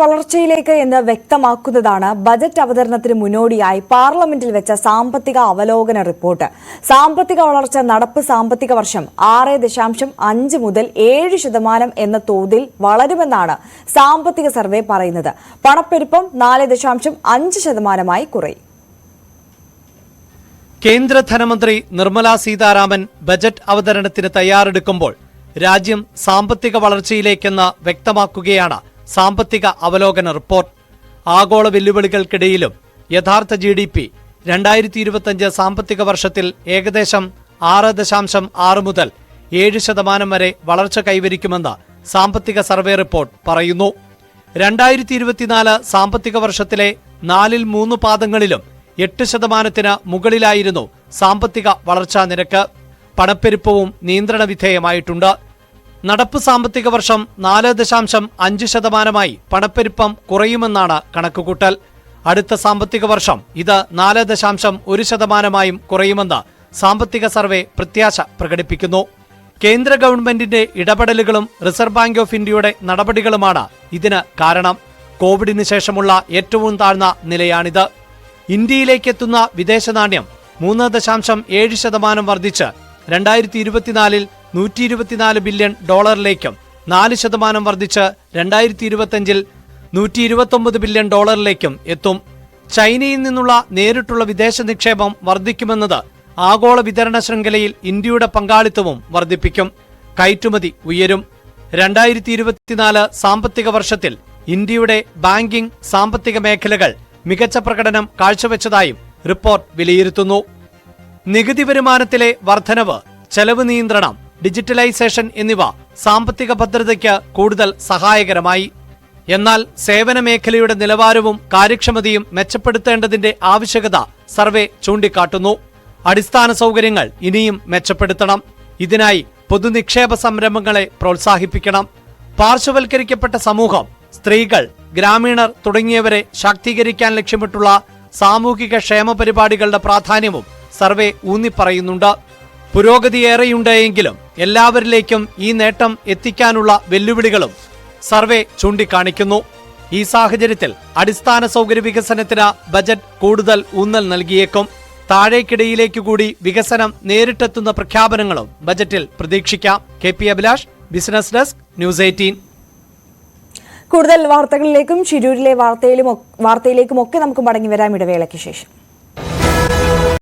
വളർച്ചയിലേക്ക് എന്ന് വ്യക്തമാക്കുന്നതാണ് ബജറ്റ് അവതരണത്തിന് മുന്നോടിയായി പാർലമെന്റിൽ വെച്ച സാമ്പത്തിക അവലോകന റിപ്പോർട്ട്. സാമ്പത്തിക വളർച്ച നടപ്പ് സാമ്പത്തിക വർഷം ആറ് ദശാംശം അഞ്ച് മുതൽ ഏഴ് ശതമാനം എന്ന തോതിൽ വളരുമെന്നാണ് സാമ്പത്തിക സർവേ പറയുന്നത്. പണപ്പെരുപ്പം നാല് ദശാംശം അഞ്ച് ശതമാനമായി കുറയും. കേന്ദ്ര ധനമന്ത്രി നിർമ്മലാ സീതാരാമൻ ബജറ്റ് അവതരണത്തിന് തയ്യാറെടുക്കുമ്പോൾ രാജ്യം സാമ്പത്തിക വളർച്ചയിലേക്കെന്ന് വ്യക്തമാക്കുകയാണ് സാമ്പത്തിക അവലോകന റിപ്പോർട്ട്. ആഗോള വെല്ലുവിളികൾക്കിടയിലും യഥാർത്ഥ ജി ഡി പി രണ്ടായിരത്തി ഇരുപത്തിയഞ്ച് സാമ്പത്തിക വർഷത്തിൽ ഏകദേശം ആറ് ദശാംശം ആറ് മുതൽ ഏഴ് ശതമാനം വരെ വളർച്ച കൈവരിക്കുമെന്ന് സാമ്പത്തിക സർവേ റിപ്പോർട്ട് പറയുന്നു. രണ്ടായിരത്തി ഇരുപത്തിനാല് സാമ്പത്തിക വർഷത്തിലെ നാലിൽ മൂന്ന് പാദങ്ങളിലും എട്ട് ശതമാനത്തിന് മുകളിലായിരുന്നു സാമ്പത്തിക വളർച്ചാ നിരക്ക്. പണപ്പെരുപ്പവും നിയന്ത്രണ വിധേയമായിട്ടുണ്ട്. നടപ്പ് സാമ്പത്തിക വർഷം നാല് ദശാംശം അഞ്ച് ശതമാനമായി പണപ്പെരുപ്പം കുറയുമെന്നാണ് കണക്കുകൂട്ടൽ. അടുത്ത സാമ്പത്തിക വർഷം ഇത് നാല് ദശാംശം ഒരു ശതമാനമായും കുറയുമെന്ന് സാമ്പത്തിക സർവേ പ്രത്യാശ പ്രകടിപ്പിക്കുന്നു. കേന്ദ്ര ഗവൺമെന്റിന്റെ ഇടപെടലുകളും റിസർവ് ബാങ്ക് ഓഫ് ഇന്ത്യയുടെ നടപടികളുമാണ് ഇതിന് കാരണം. കോവിഡിന് ശേഷമുള്ള ഏറ്റവും താഴ്ന്ന നിലയാണിത്. ഇന്ത്യയിലേക്കെത്തുന്ന വിദേശ നാണ്യം മൂന്ന് ദശാംശം ഏഴ് ശതമാനം വർദ്ധിച്ച് രണ്ടായിരത്തി ഇരുപത്തിനാലിൽ നൂറ്റി ഇരുപത്തിനാല് ബില്യൺ ഡോളറിലേക്കും നാല് ശതമാനം വർദ്ധിച്ച് രണ്ടായിരത്തി ഇരുപത്തഞ്ചിൽ നൂറ്റി ഇരുപത്തൊമ്പത് ബില്യൺ ഡോളറിലേക്കും എത്തും. ചൈനയിൽ നിന്നുള്ള നേരിട്ടുള്ള വിദേശ നിക്ഷേപം വർദ്ധിക്കുമെന്നത് ആഗോള വിതരണ ശൃംഖലയിൽ ഇന്ത്യയുടെ പങ്കാളിത്തവും വർദ്ധിപ്പിക്കും. കയറ്റുമതി ഉയരും. രണ്ടായിരത്തി ഇരുപത്തിനാല് സാമ്പത്തിക വർഷത്തിൽ ഇന്ത്യയുടെ ബാങ്കിംഗ് സാമ്പത്തിക മേഖലകൾ മികച്ച പ്രകടനം കാഴ്ചവെച്ചതായും റിപ്പോർട്ട് വിലയിരുത്തുന്നു. നികുതി വരുമാനത്തിലെ വർധനവ് ചെലവ് നിയന്ത്രണം ഡിജിറ്റലൈസേഷൻ എന്നിവ സാമ്പത്തിക ഭദ്രതയ്ക്ക് കൂടുതൽ സഹായകരമായി. എന്നാൽ സേവന മേഖലയുടെ നിലവാരവും കാര്യക്ഷമതയും മെച്ചപ്പെടുത്തേണ്ടതിന്റെ ആവശ്യകത സർവേ ചൂണ്ടിക്കാട്ടുന്നു. അടിസ്ഥാന സൗകര്യങ്ങൾ ഇനിയും മെച്ചപ്പെടുത്തണം. ഇതിനായി പൊതുനിക്ഷേപ സംരംഭങ്ങളെ പ്രോത്സാഹിപ്പിക്കണം. പാർശ്വവൽക്കരിക്കപ്പെട്ട സമൂഹം സ്ത്രീകൾ ഗ്രാമീണർ തുടങ്ങിയവരെ ശാക്തീകരിക്കാൻ ലക്ഷ്യമിട്ടുള്ള സാമൂഹിക ക്ഷേമ പരിപാടികളുടെ പ്രാധാന്യവും സർവേ ഊന്നിപ്പറയുന്നുണ്ട്. പുരോഗതിയേറെയുണ്ട് എങ്കിലും എല്ലാവരിലേക്കും ഈ നേട്ടം എത്തിക്കാനുള്ള വെല്ലുവിളികളും സർവേ ചൂണ്ടിക്കാണിക്കുന്നു. ഈ സാഹചര്യത്തിൽ അടിസ്ഥാന സൗകര്യ വികസനത്തിന് ബജറ്റ് കൂടുതൽ ഊന്നൽ നൽകിയേക്കും. താഴേക്കിടയിലേക്ക് കൂടി വികസനം നേരിട്ടെത്തുന്ന പ്രഖ്യാപനങ്ങളും ബജറ്റിൽ പ്രതീക്ഷിക്കാം. K P Abhilash business desk news eighteen കൂടുതൽ വാർത്തകളിലേക്കും ഷിരൂരിലെ വാർത്തയിലും വാർത്തയിലേക്കും ഒക്കെ നമുക്ക് മടങ്ങി വരാം ഇടവേളയ്ക്ക് ശേഷം.